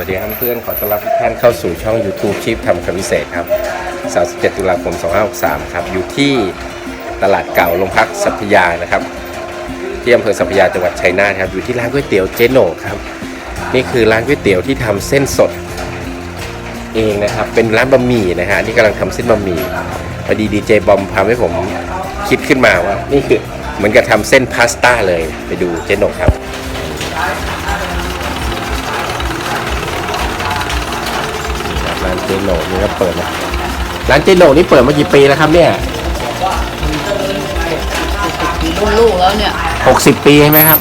วัสดีครับเพื่อนขอต้อนรับทุกท่านเข้าสู่ช่อง YouTube ชีพทำคำพิเศษครับ 37 ตุลาคม 2563 ครับ อยู่ที่ตลาดเก่าโรงพักสัพยานะครับที่อำเภอสัพยาจังหวัดชัยนาทครับ อยู่ที่ร้านก๋วยเตี๋ยวเจโหน่งครับ นี่คือร้านก๋วยเตี๋ยวที่ทำเส้นสดเองนะครับ เป็นร้านบะหมี่นะฮะนี่กำลังทำเส้นบะหมี่พอดีดีเจบอมทำให้ผมคิดขึ้นมาว่านี่คือเหมือนกับทำเส้นพาสต้าเลยไปดูเจโหน่งครับ จโหนกนี่ก็เปิดนะร้านเจโหนกนี่เปิดมากี่ปีแล้วครับเนี่ยรุ่นลูกแล้วเนี่ย60ปีใช่ไหมครับ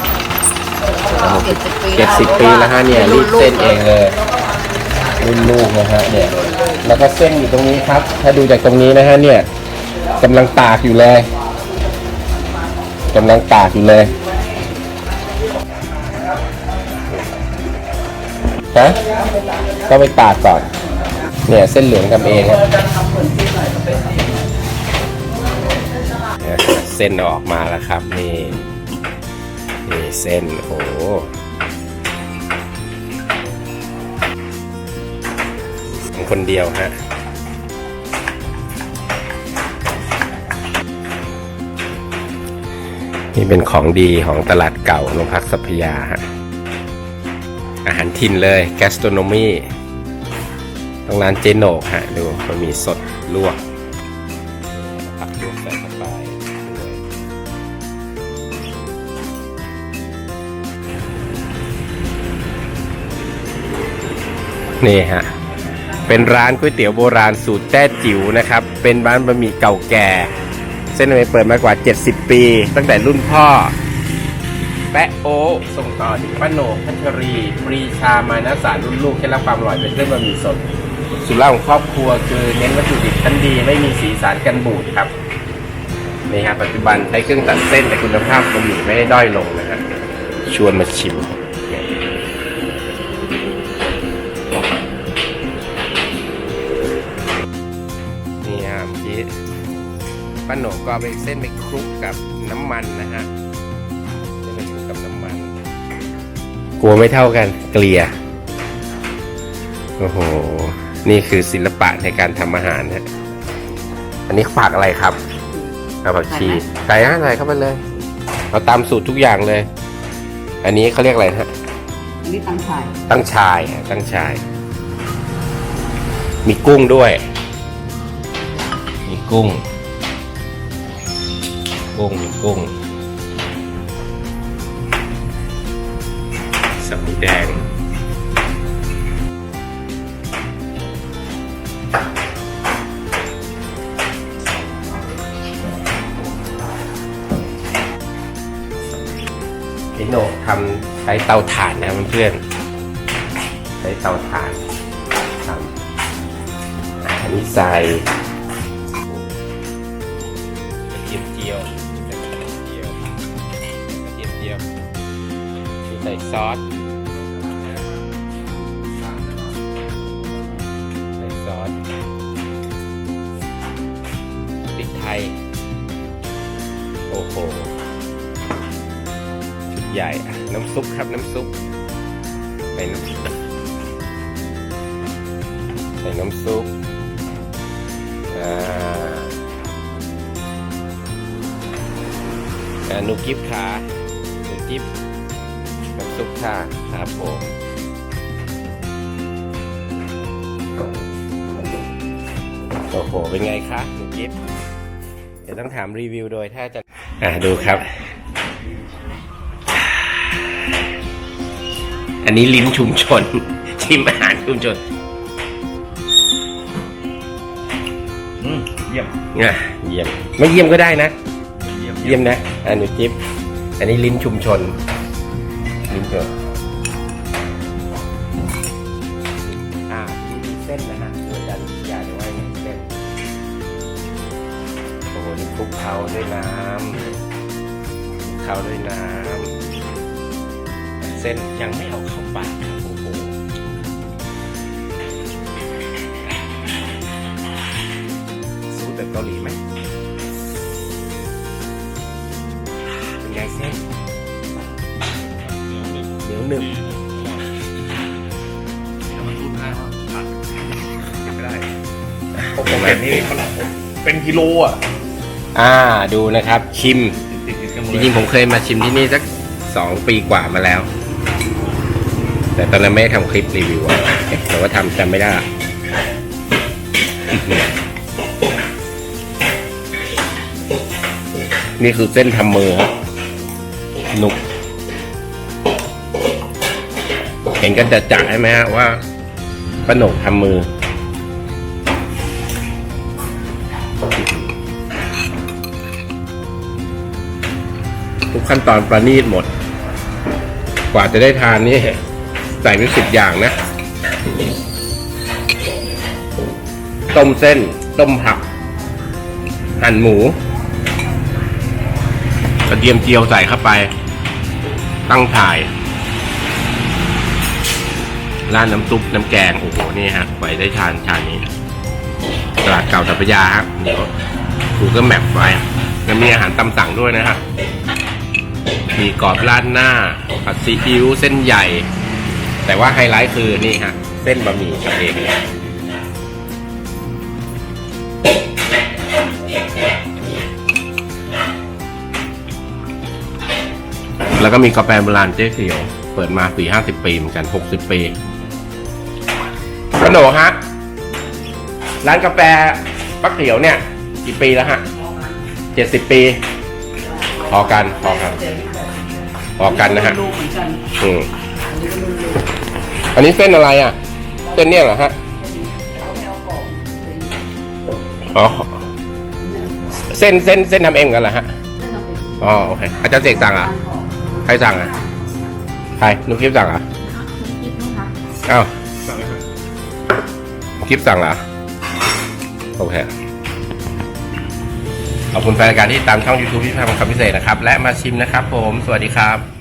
เจ็ดสิบปีเจ็ดสิบปีแล้วฮะเนี่ยรีดเส้นเองเลยรุ่นลูกนะฮะเนี่ยแล้วก็เส้นอยู่ตรงนี้ครับ ถ้าดูจากตรงนี้นะฮะเนี่ยกำลังตากอยู่เลยกำลังตากอยู่เลยฮะก็ไปตากก่อน เนี่ยเส้นเหลืองทำเองฮะเนี่ยเส้นออกมาแล้วครับนี่นี่เส้นโอ้โหคนเดียวฮะนี่เป็นของดีของตลาดเก่าโรงพักสัพยาฮะอาหารถิ่นเลยแกสโตรโนมี ตรงร้านเจโหนกฮะดูมันมีสดลวกผักลวกใส่เข้าไปด้วยนี่ฮะ เป็นร้านก๋วยเตี๋ยวโบราณสูตรแต้จิ๋วนะครับ เป็นร้านบะหมี่เก่าแก่ เส้นบะเปิดมากว่า 70 ปี ตั้งแต่รุ่นพ่อ แปะโอส่งต่อถึงป้าโหนกพัชรีปรีชามานะสารรุ่นลูกเคล็ดลับความอร่อยเป็นเส้นบะหมี่สด สุดล่าของครอบครัวคือเน้นวัตถุดิบชั้นดีไม่มีสีสารกันบูดครับนี่ฮะปัจจุบันใช้เครื่องตัดเส้นแต่คุณภาพบะหมี่ไม่ได้ด้อยลงนะฮะชวนมาชิมนี่ฮะเมื่อกี้ป้าโหนกก็เอาไปเส้นไปคลุกกับน้ำมันนะฮะเส้นไปคลุกกับน้ำมัน กลัวไม่เท่ากันเกลี่ยโอ้โห นี่คือศิลปะในการทำอาหารฮะอันนี้ฝากอะไรครับเอาผักชีใส่ฮะใส่เข้าไปเลยเอาตามสูตรทุกอย่างเลย อันนี้เขาเรียกอะไรฮะอันนี้ตังถ่าย ตั้งชายฮะตั้งชาย มีกุ้งด้วย มีกุ้ง กุ้งมีกุ้งสมูแดง พี่โหนกทำใช้เตาถ่านนะเพื่อนๆใช้เตาถ่านทำอันนี้ใส่กระเทียมเจียวกระเทียมเจียวกระเทียมเจียวใส่ซอสใส่ซอสพริกไทย โอ้โหชุด ใหญ่น้ำซุปครับน้ำซุปใส่น้ำซุปใส่น้ำซุปอ่าอ่าหนูกิฟขาหนูกิฟน้ำซุปค่ะครับผมโอ้โห เป็นไงคะหนูกิฟเดี๋ยวต้องถามรีวิวโดยถ้าจะอ่าดูครับ อันนี้ลิ้นชุมชน ชิมอาหารชุมชนอืมเยี่ยมอะเยี่ยม ไม่เยี่ยมก็ได้นะ เยี่ยมเยี่ยมนะอันนี้จิ๊บอันนี้ลิ้นชุมชน ลิ้นชุมชนอ่าที่มีเส้นนะฮะดูอาจารย์ยาจะว่าไงเส้นโอ้โหนี่คลุกเคล้าด้วยน้ำคลุกเคล้าด้วยน้ำ เส้นยังไม่เอาเข้าปากครับโอ้โหสูตรเกาหลีไหมเป็นไงเส้นเหนียวหนึ่งผมเห็นนี่มันเป็นกิโลอะ อ่าดูนะครับชิม จริงๆผมเคยมาชิมที่นี่สักสองปีกว่ามาแล้ว แต่ตอนนั้นไม่ได้ทำคลิปรีวิวแต่ว่าทำจำไม่ได้อะอื้อหือนี่คือเส้นทำมือครับหนุก เห็นกันจะจัดใช่ไหมฮะว่าป้าโหนกทำมือ ทุกขั้นตอนประณีตหมด กว่าจะได้ทานนี่ ใส่ไปสิบอย่างนะ ต้มเส้น ต้มผัก หั่นหมูกระเทียมเจียวใส่เข้าไป ตั้งถ่ายร้านน้ำซุปน้ำแกง โอ้โห นี่ฮะไว้ได้ทานชานนี้ ตลาดเก่าสัพยาครับเดี๋ยวดูก็แมปไว้แล้วมีอาหารตามสั่งด้วยนะฮะมีกรอบราดหน้าผัดซีอิ๊วเส้นใหญ่ แต่ว่าไฮไลท์คือนี่ฮะ เส้นบะหมี่ทำเองเลยแล้วก็มีกาแฟโบราณเจ๊เขียว เปิดมาสี่ห้าสิบปีเหมือนกันหกสิบปีขนมฮะ ร้านกาแฟปักเขียวเนี่ย กี่ปีแล้วฮะเจ็ดสิบปีพอกันพอกันพอกันนะฮะลูกเหมือนกันอืม อันนี้ก็รุ่นลูกอันนี้เส้นอะไรอะ เส้นเนี่ยเหรอฮะเขาไม่เอาของอ๋อเส้นเส้นเส้นทำเองกันเหรอฮะนั่นเราเป็นอ๋อโอเคอาจารย์เสกสั่งอะใครสั่งอะใครนุกคลิปสั่งอะคิดนะคะอ้าวคลิปสั่งเหรอโอเคขอบคุณแฟนรายการที่ตามช่อง YouTube ที่ทำคำพิเศษนะครับ และมาชิมนะครับผม สวัสดีครับ